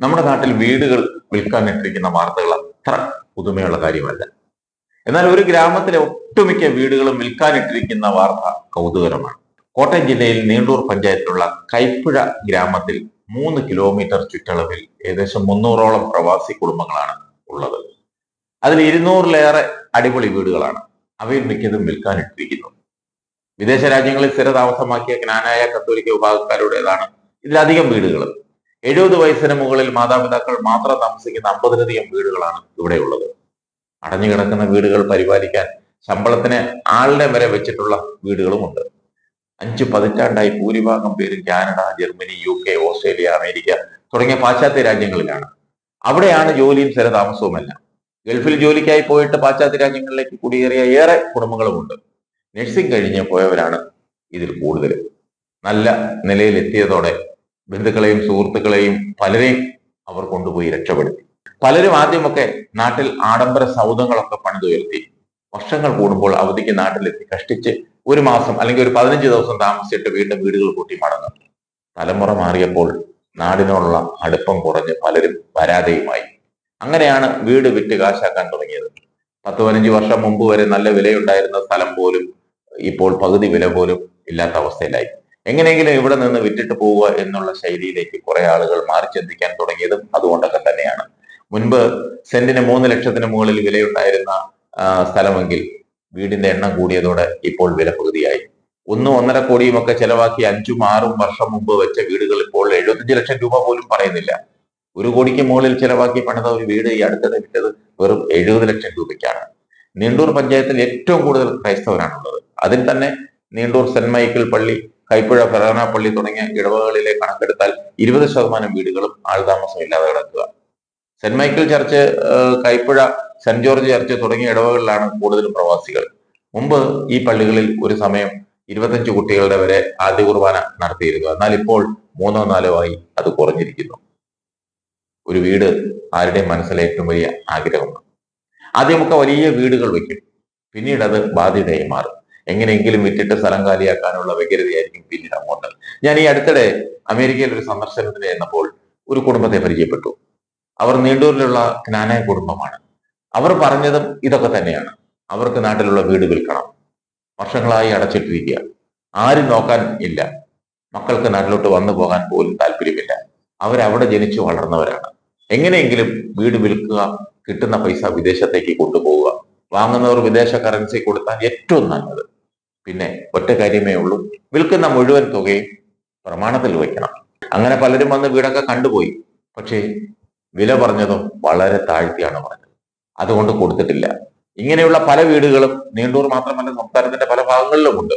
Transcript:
നമ്മുടെ നാട്ടിൽ വീടുകൾ വിൽക്കാൻ ഇട്ടിരിക്കുന്ന വാർത്തകൾ അത്ര പുതുമയുള്ള കാര്യമല്ല. എന്നാൽ ഒരു ഗ്രാമത്തിലെ ഒട്ടുമിക്ക വീടുകളും വിൽക്കാനിട്ടിരിക്കുന്ന വാർത്ത കൗതുകരമാണ്. കോട്ടയം ജില്ലയിൽ നീണ്ടൂർ പഞ്ചായത്തിലുള്ള കൈപ്പുഴ ഗ്രാമത്തിൽ മൂന്ന് കിലോമീറ്റർ ചുറ്റളവിൽ ഏകദേശം മുന്നൂറോളം പ്രവാസി കുടുംബങ്ങളാണ് ഉള്ളത്. അതിൽ ഇരുന്നൂറിലേറെ അടിപൊളി വീടുകളാണ് അവയിൽ മിക്കതും വിൽക്കാനിട്ടിരിക്കുന്നു വിദേശ രാജ്യങ്ങളിൽ സ്ഥിരതാമസമാക്കിയ ജ്ഞാനായ കത്തോലിക്ക വിഭാഗക്കാരുടേതാണ് ഇതിലധികം വീടുകൾ. എഴുപത് വയസ്സിന് മുകളിൽ മാതാപിതാക്കൾ മാത്രം താമസിക്കുന്ന അമ്പതിലധികം വീടുകളാണ് ഇവിടെയുള്ളത് അടഞ്ഞുകിടക്കുന്ന വീടുകൾ പരിപാലിക്കാൻ ശമ്പളത്തിന് ആളിനെ വരെ വെച്ചിട്ടുള്ള വീടുകളുമുണ്ട്. അഞ്ച് പതിറ്റാണ്ടായി ഭൂരിഭാഗം പേരും Canada Germany U K Australia America തുടങ്ങിയ പാശ്ചാത്യ രാജ്യങ്ങളിലാണ്. അവിടെയാണ് ജോലിയും സ്ഥിരതാമസവുമെല്ലാം. ഗൾഫിൽ ജോലിക്കായി പോയിട്ട് പാശ്ചാത്യ രാജ്യങ്ങളിലേക്ക് കുടിയേറിയ ഏറെ കുടുംബങ്ങളുമുണ്ട്. നഴ്സിംഗ് കഴിഞ്ഞ് പോയവരാണ് ഇതിൽ കൂടുതൽ. നല്ല നിലയിലെത്തിയതോടെ ബന്ധുക്കളെയും സുഹൃത്തുക്കളെയും പലരെയും അവർ കൊണ്ടുപോയി രക്ഷപ്പെടുത്തി. പലരും ആദ്യമൊക്കെ നാട്ടിൽ ആഡംബര സൗധങ്ങളൊക്കെ പണിതുയർത്തി. വർഷങ്ങൾ കൂടുമ്പോൾ അവധിക്ക് നാട്ടിലെത്തി കഷ്ടിച്ച് ഒരു മാസം അല്ലെങ്കിൽ ഒരു പതിനഞ്ച് ദിവസം താമസിച്ചിട്ട് വീണ്ടും വീടുകൾ കൂട്ടി മടങ്ങും. തലമുറ മാറിയപ്പോൾ നാടിനോടുള്ള അടുപ്പം കുറഞ്ഞ് പലരും വരാതെയുമായി അങ്ങനെയാണ് വീട് വിറ്റ് കാശാക്കാൻ തുടങ്ങിയത്. പത്ത് പതിനഞ്ച് വർഷം മുമ്പ് വരെ നല്ല വിലയുണ്ടായിരുന്ന സ്ഥലം പോലും ഇപ്പോൾ പകുതി വില പോലും ഇല്ലാത്ത അവസ്ഥയിലായി. എങ്ങനെയെങ്കിലും ഇവിടെ നിന്ന് വിറ്റിട്ട് പോവുക എന്നുള്ള ശൈലിയിലേക്ക് കുറെ ആളുകൾ മാറി ചിന്തിക്കാൻ തുടങ്ങിയതും അതുകൊണ്ടൊക്കെ തന്നെയാണ്. മുൻപ് സെന്റിന് മൂന്ന് ലക്ഷത്തിന് മുകളിൽ വിലയുണ്ടായിരുന്ന സ്ഥലമെങ്കിൽ വീടിന്റെ എണ്ണം കൂടിയതോടെ ഇപ്പോൾ വില പകുതിയായി. ഒന്നും ഒന്നര കോടിയും ഒക്കെ ചെലവാക്കി അഞ്ചും ആറും വർഷം മുമ്പ് വെച്ച വീടുകൾ ഇപ്പോൾ എഴുപത്തഞ്ച് ലക്ഷം രൂപ പോലും പറയുന്നില്ല. ഒരു കോടിക്ക് മുകളിൽ ചെലവാക്കി പണിത ഒരു വീട് ഈ അടുത്തിടെ വിറ്റത് വെറും എഴുപത് ലക്ഷം രൂപയ്ക്കാണ്. നീണ്ടൂർ പഞ്ചായത്തിൽ ഏറ്റവും കൂടുതൽ ക്രൈസ്തവരാണുള്ളത്. അതിൽ തന്നെ നീണ്ടൂർ സെന്റ് മൈക്കിൾ പള്ളി കൈപ്പുഴ ഫെറാന പള്ളി തുടങ്ങിയ ഇടവകളിലെ കണക്കെടുത്താൽ ഇരുപത് ശതമാനം വീടുകളും ആൾതാമസം ഇല്ലാതെ കിടക്കുക. Saint Michael church Kaipuzha Saint George church തുടങ്ങിയ ഇടവകളിലാണ് കൂടുതലും പ്രവാസികൾ. മുമ്പ് ഈ പള്ളികളിൽ ഒരു സമയം ഇരുപത്തഞ്ച് കുട്ടികളുടെ വരെ ആദ്യ കുർബാന നടത്തിയിരുന്നു. എന്നാൽ ഇപ്പോൾ മൂന്നോ നാലോ ആയി അത് കുറഞ്ഞിരിക്കുന്നു. ഒരു വീട് ആരുടെയും മനസ്സിലെ ഏറ്റവും വലിയ ആഗ്രഹമാണ്. ആദ്യമൊക്കെ വലിയ വീടുകൾ വയ്ക്കും. പിന്നീട് അത് ബാധ്യതയായി മാറും. എങ്ങനെയെങ്കിലും വിറ്റിട്ട് സ്ഥലം കാലിയാക്കാനുള്ള വ്യഗ്രതയായിരിക്കും പിന്നീട് അങ്ങോട്ട്. ഞാൻ ഈ അടുത്തിടെ അമേരിക്കയിൽ ഒരു സന്ദർശനത്തിന് ചെന്നപ്പോൾ ഒരു കുടുംബത്തെ പരിചയപ്പെട്ടു. അവർ നീണ്ടൂരിലുള്ള ജ്ഞാനായ കുടുംബമാണ്. അവർ പറഞ്ഞതും ഇതൊക്കെ തന്നെയാണ്. അവർക്ക് നാട്ടിലുള്ള വീട് വിൽക്കണം. വർഷങ്ങളായി അടച്ചിട്ടിരിക്കുക. ആരും നോക്കാൻ ഇല്ല. മക്കൾക്ക് നാട്ടിലോട്ട് വന്നു പോകാൻ പോലും താല്പര്യമില്ല. അവരവിടെ ജനിച്ചു വളർന്നവരാണ്. എങ്ങനെയെങ്കിലും വീട് വിൽക്കുക കിട്ടുന്ന പൈസ വിദേശത്തേക്ക് കൊണ്ടുപോവുക. വാങ്ങുന്നവർ വിദേശ കറൻസി കൊടുത്താൽ ഏറ്റവും നല്ലത്. പിന്നെ ഒറ്റ കാര്യമേ ഉള്ളൂ. വിൽക്കുന്ന മുഴുവൻ തുകയും പ്രമാണത്തിൽ വയ്ക്കണം. അങ്ങനെ പലരും വന്ന് വീടൊക്കെ കണ്ടുപോയി. പക്ഷേ വില പറഞ്ഞതും വളരെ താഴ്ത്തിയാണ് പറഞ്ഞത്. അതുകൊണ്ട് കൊടുത്തിട്ടില്ല. ഇങ്ങനെയുള്ള പല വീടുകളും നീണ്ടൂർ മാത്രമല്ല സംസ്ഥാനത്തിന്റെ പല ഭാഗങ്ങളിലുമുണ്ട്.